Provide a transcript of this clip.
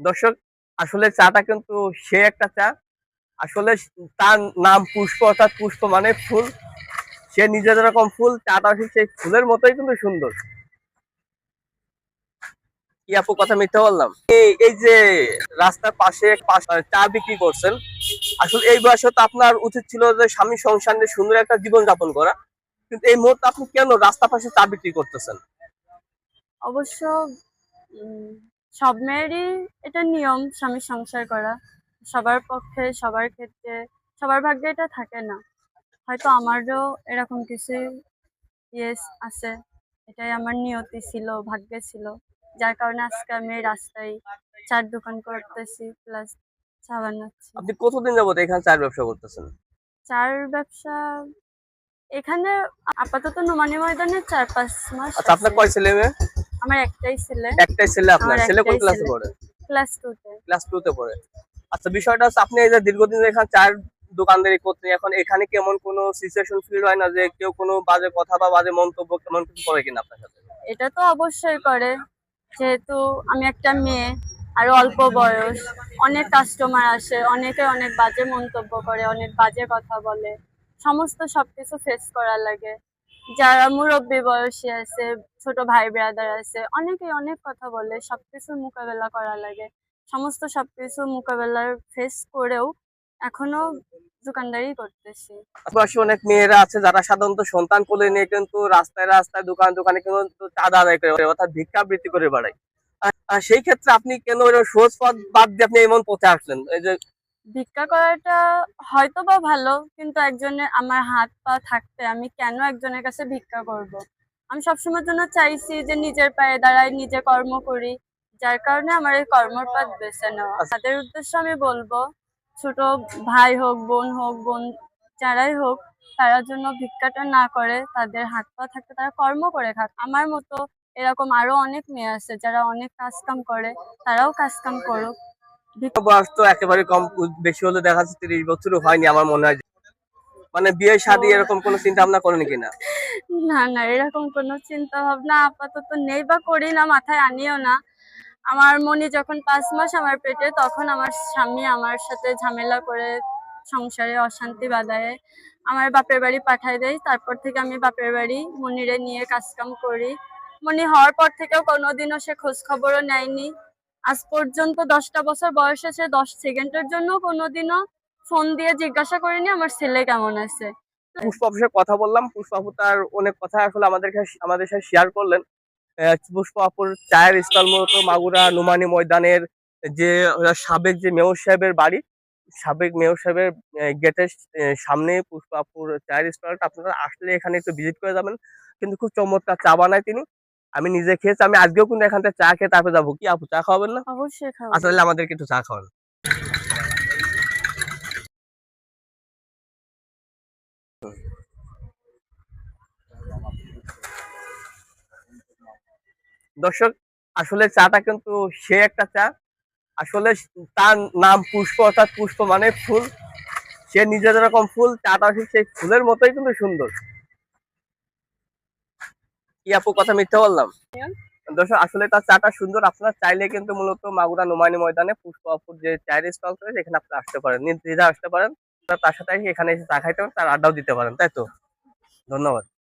দর্শক, আসলে চাটা কিন্তু সে একটা চা। আসলে তার নাম পুষ্প, অর্থাৎ পুষ্প মানে ফুল। সে নিজে যেরকম ফুল, চাটা সেই ফুলের মতোই কিন্তু সুন্দর। কি আপু, কথা মিথ্যা বললাম? এই যে রাস্তার পাশে চা বিক্রি করছেন, আসলে এই বয়সে তো আপনার উচিত ছিল যে স্বামী সংসার নিয়ে সুন্দর একটা জীবন যাপন করা। কিন্তু এই মুহূর্তে আপনি কেন রাস্তা পাশে চা বিক্রি করতেছেন? অবশ্য সব মেয়েরই এটা নিয়ম স্বামী সংসার করা। সবার পক্ষে সবার ক্ষেত্রে সবার ভাগ্যে এটা থাকে না। হয়তো আমারও এরকম কিছু ইয়েস আছে। এটাই আমার নিয়তি ছিল ভাগ্যে ছিল। যার কারণে আজকে আমি রাস্তায় চার দোকান করতেছি প্লাস চা বানাচ্ছি। আপনি কতদিন যাবত এখানে চার ব্যবসা করতেছেন? চার ব্যবসা এখানে আপাতত নোমানি ময়দানে চার পাঁচ মাস আচ্ছা আপনার কয় ছেলে মেয়ে? আমার একটাই ছেলে। একটাই ছেলে আপনার। ছেলে কোন ক্লাসে পড়ে? ক্লাস টুতে ক্লাস টু তে পড়ে। আচ্ছা বিষয়টা হচ্ছে আপনি এই যে দীর্ঘদিন এখানে চার দোকানদারি করতেন এখন এখানে কেমন কোনো সিচুয়েশন ফিল হয় না যে কেউ কোনো বাজে কথা বা বাজে মন্তব্য কেমন কিছু করে কিনা আপনার সাথে? এটা তো অবশ্যই করে। যেহেতু আমি একটা মেয়ে আর অল্প বয়স অনেক কাস্টমার আসে অনেকে অনেক বাজে মন্তব্য করে অনেক বাজে কথা বলে। সমস্ত সবকিছু ফেস করা লাগে। যারা মুরব্বী বয়সী আছে, ছোট ভাই ব্রাদার আছে, অনেকে অনেক কথা বলে সবকিছু মোকাবেলা করা লাগে। সমস্ত সবকিছু মোকাবেলার ফেস করেও এখনও দোকানদারি করতেছি। আশেপাশে অনেক মেয়েরা আছে যারা সাধারণত সন্তান কোলে নিয়ে কিন্তু রাস্তায় রাস্তায়, দোকান দোকানে কিন্তু চাঁদা আদায় করে, অর্থাৎ ভিক্ষাবৃত্তি করে বেড়ায়। সেই ক্ষেত্রে আপনি কেন সহজ পথ বাদ দিয়ে আপনি এমন পথে আসলেন? এই যে ভিক্ষা করাটা হয়তো বা ভালো, কিন্তু একজনের, আমার হাত পা থাকতে আমি কেন একজনের কাছে ভিক্ষা করব। আমি সবসময়ের জন্য চাইছি যে নিজের পায়ে দাঁড়াই, নিজে কর্ম করি, যার কারণে আমার এই কর্মর পথ বেছে নেওয়া। তাদের উদ্দেশ্যে আমি বলব, ছোট ভাই হোক, বোন হোক, বোন যারাই হোক, তারা জন্য ভিক্ষাটা না করে, তাদের হাত পা থাকতে তারা কর্ম করে খাক আমার মতো এরকম আরও অনেক মেয়ে আছে, যারা অনেক কাজ কাম করে, তারাও কাজ কাম করুক বয়স তো একেবারে কম বেশি হলে দেখা যাচ্ছে তিরিশ বছরও হয়নি আমার মনে হয়। মানে বিয়ে শাদী এরকম কোনো চিন্তা ভাবনা করেন কিনা? না না এরকম কোনো চিন্তা ভাবনা আপাতত নেই বা করি না মাথায় আনিও না। আমার মনি যখন পাঁচ মাস আমার পেটে তখন আমার স্বামী আমার সাথে ঝামেলা করে সংসারে অশান্তি বাধায় আমার বাপের বাড়ি পাঠায় দেয়। তারপর থেকে আমি বাপের বাড়ি মনিরে নিয়ে কাজকাম করি। মনি হওয়ার পর থেকেও কোনোদিনও সে খোঁজ খবরও নেয়নি। আজ পর্যন্ত দশটা বছর বয়সে সে দশ সেকেন্ডের জন্য কোনোদিনও ফোন দিয়ে জিজ্ঞাসা করিনি আমার ছেলে কেমন আছে। পুষ্পাপুর কথা বললাম পুষ্পাপু তার অনেক কথা আসলে আমাদের আমাদের সাথে শেয়ার করলেন। পুষ্পাপুর চায়ের স্টল মূলত মাগুরা নুমানি ময়দানের যে সাবেক যে মেয়র সাহেবের বাড়ি, সাবেক মেয়র সাহেবের গেটের সামনে পুষ্পাপুর চায়ের স্টলটা আপনারা আসলে এখানে একটু ভিজিট করে যাবেন। কিন্তু খুব চমৎকার চা বানায় তিনি। আমি নিজে খেয়েছি আমি আজকেও কিন্তু এখান থেকে চা খেয়ে তারপরে যাব। কি আপু চা খাওয়াবেন না? অবশ্যই আসলে আমাদেরকে একটু চা খাওয়ান। দর্শক আসলে চাটা কিন্তু সে একটা চা। আসলে তার নাম পুষ্প অর্থাৎ পুষ্প মানে ফুল। সে নিজে যেরকম ফুল চাটা সেই ফুলের মতোই কিন্তু সুন্দর। কি আপু কথা মিথ্যা বললাম? দর্শক, আসলে তার চাটা সুন্দর। আপনার চাইলে কিন্তু মূলত মাগুরা নোমানি ময়দানে পুষ্প আপুর যে চায়ের স্টল করে সেখানে আপনি আসতে পারেন। নির্দ্বিধা আসতে পারেন। তার সাথে এখানে এসে চা খাইতে পারেন, তার আড্ডাও দিতে পারেন, তাই তো? ধন্যবাদ।